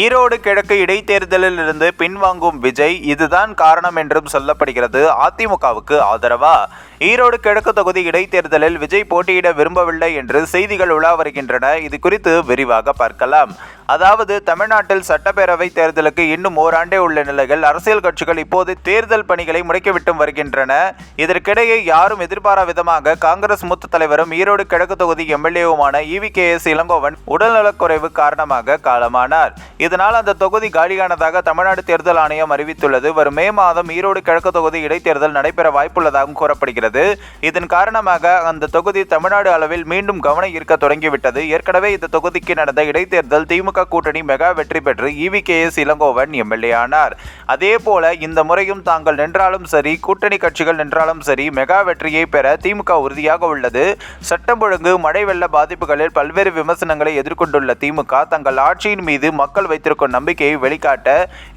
ஈரோடு கிழக்கு இடைத்தேர்தலில் இருந்து பின்வாங்கும் விஜய் இதுதான் காரணம் என்றும் சொல்லப்படுகிறது. அதிமுகவுக்கு ஆதரவா? ஈரோடு கிழக்கு தொகுதி இடைத்தேர்தலில் விஜய் போட்டியிட விரும்பவில்லை என்று செய்திகள் உலா வருகின்றன. இது குறித்து விரிவாக பார்க்கலாம். அதாவது தமிழ்நாட்டில் சட்டப்பேரவை தேர்தலுக்கு இன்னும் ஓராண்டே உள்ள நிலையில் அரசியல் கட்சிகள் இப்போது தேர்தல் பணிகளை முடக்கிவிட்டு வருகின்றன. இதற்கிடையே யாரும் எதிர்பாரா விதமாக காங்கிரஸ் மூத்த தலைவரும் ஈரோடு கிழக்கு தொகுதி எம்எல்ஏவுமான E V K S Elangovan உடல்நலக்குறைவு காரணமாக காலமானார். இதனால் அந்த தொகுதி காலியானதாக தமிழ்நாடு தேர்தல் ஆணையம் அறிவித்துள்ளது. வரும் மே மாதம் ஈரோடு கிழக்கு தொகுதி இடைத்தேர்தல் நடைபெற வாய்ப்புள்ளதாகவும் கூறப்படுகிறது. இதன் காரணமாக அந்த தொகுதி தமிழ்நாடு அளவில் மீண்டும் கவனம் ஈர்க்க தொடங்கிவிட்டது. ஏற்கனவே இந்த தொகுதிக்கு நடந்த இடைத்தேர்தல் திமுக கூட்டணி மெகா வெற்றி பெற்று EV K S Elangovan MLA ஆனார். அதே போல இந்த முறையும் தாங்கள் நின்றாலும் சரி கூட்டணி கட்சிகள் நின்றாலும் சரி மெகா வெற்றியை பெற திமுக உறுதியாக உள்ளது. சட்டம் ஒழுங்கு மழை வெள்ள பாதிப்புகளில் பல்வேறு விமர்சனங்களை எதிர்கொண்டுள்ள திமுக தங்கள் ஆட்சியின் மீது மக்கள் வைத்திருக்கும் நம்பிக்கையை வெளிக்காட்ட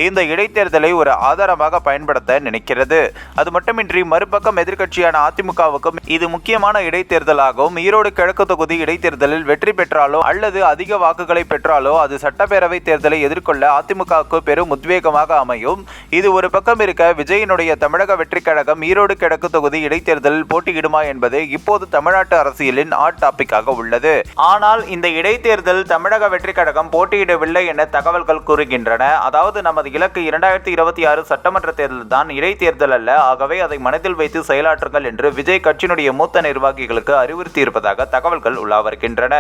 இந்த இடைத்தேர்தலை ஒரு ஆதாரமாக பயன்படுத்த நினைக்கிறது. அது மட்டுமின்றி மறுபக்கம் எதிர்க்கட்சியான அதிமுகவுக்கும் இது முக்கியமான இடைத்தேர்தலாகவும் ஈரோடு கிழக்கு தொகுதி இடைத்தேர்தலில் வெற்றி பெற்றாலோ அல்லது அதிக வாக்குகளை பெற்றாலோ அது சட்டப்பேரவை தேர்தலை எதிர்கொள்ள அதிமுகவுக்கு பெரும் உத்வேகமாக அமையும். இது ஒரு பக்கம் இருக்க விஜயனுடைய தமிழக வெற்றி கழகம் ஈரோடு கிழக்கு தொகுதி இடைத்தேர்தலில் போட்டியிடுமா என்பது இப்போது தமிழ்நாட்டு அரசியலின் ஹாட் டாபிக்காக உள்ளது. ஆனால் இந்த இடைத்தேர்தல் தமிழக வெற்றி கழகம் போட்டியிடவில்லை என தகவல்கள் கூறுகின்றன. அதாவது நமது இலக்கு இரண்டாயிரத்தி இருபத்தி ஆறு சட்டமன்ற தேர்தல் தான் இடைத்தேர்தல் அல்ல. ஆகவே அதை மனதில் வைத்து செயலாற்றுங்கள் என்று விஜய் கட்சியினுடைய மூத்த நிர்வாகிகளுக்கு அறிவுறுத்தியிருப்பதாக தகவல்கள் உள்ளாவிருக்கின்றன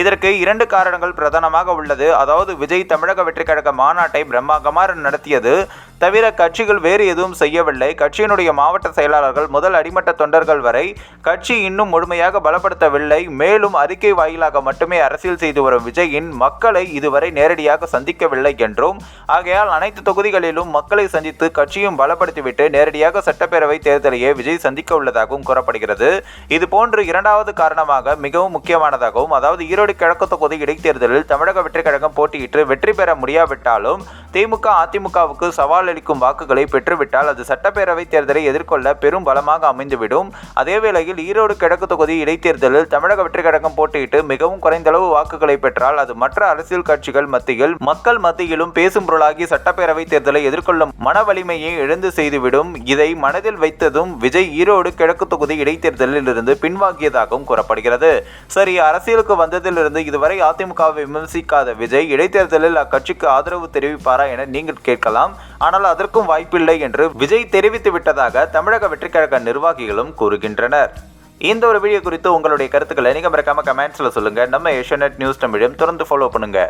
இதற்கு இரண்டு காரணங்கள் பிரதானமாக உள்ளது. அதாவது விஜய் தமிழக வெற்றி கழக மாநாட்டை பிரம்மாண்டமாக நடத்தியது தவிர கட்சிகள் வேறு எதுவும் செய்யவில்லை. கட்சியினுடைய மாவட்ட செயலாளர்கள் முதல் அடிமட்ட தொண்டர்கள் வரை கட்சி இன்னும் முழுமையாக பலப்படுத்தவில்லை. மேலும் அறிக்கை வாயிலாக மட்டுமே அரசியல் செய்து வரும் விஜயின் மக்களை இதுவரை நேரடியாக சந்திக்கவில்லை என்றும் ஆகையால் அனைத்து தொகுதிகளிலும் மக்களை சந்தித்து கட்சியும் பலப்படுத்திவிட்டு நேரடியாக சட்டப்பேரவை தேர்தலையே விஜய் சந்திக்க உள்ளதாகவும் கூறப்படுகிறது. இது போன்று இரண்டாவது காரணமாக மிகவும் முக்கியமானதாகவும் அதாவது ஈரோடு கிழக்கு தொகுதி இடைத்தேர்தலில் தமிழக வெற்றி கழகம் போட்டியிட்டு வெற்றி பெற முடியாவிட்டாலும் திமுக அதிமுகவுக்கு சவால் அளிக்கும் வாக்குகளை பெற்றுவிட்டால் அது சட்டப்பேரவை தேர்தலை எதிர்கொள்ள பெரும் பலமாக அமைந்துவிடும். அதேவேளையில் ஈரோடு கிழக்கு தொகுதி இடைத்தேர்தலில் தமிழக வெற்றி கழகம் போட்டியிட்டு மிகவும் குறைந்தளவு வாக்குகளை பெற்றால் அது மற்ற அரசியல் கட்சிகள் மத்தியில் மக்கள் மத்தியிலும் பேசும் பொருளாகி சட்டப்பேரவை தேர்தலை எதிர்கொள்ளும் மன வலிமையை இழந்து செய்துவிடும். இதை மனதில் வைத்ததும் விஜய் ஈரோடு கிழக்கு தொகுதி இடைத்தேர்தலில் இருந்து பின்வாங்கியதாகவும் கூறப்படுகிறது. சரி அரசியலுக்கு வந்ததிலிருந்து இதுவரை அதிமுகவை விமர்சிக்காத விஜய் இடைத்தேர்தலில் அக்கட்சிக்கு ஆதரவு தெரிவிப்பாரா என நீங்கள் கேட்கலாம். ஆனால் அதற்கும் வாய்ப்பில்லை என்று விஜய் தெரிவித்து விட்டதாக தமிழக வெற்றிக்கழக நிர்வாகிகளும் கூறுகின்றனர். இந்த ஒரு வீடியோ குறித்து உங்களுடைய கருத்துக்களை நீங்க மறக்காம கமெண்ட்ஸ்ல சொல்லுங்க. நம்ம ஏஷியநெட் நியூஸ் தமிழையும் தொடர்ந்து ஃபாலோ பண்ணுங்க.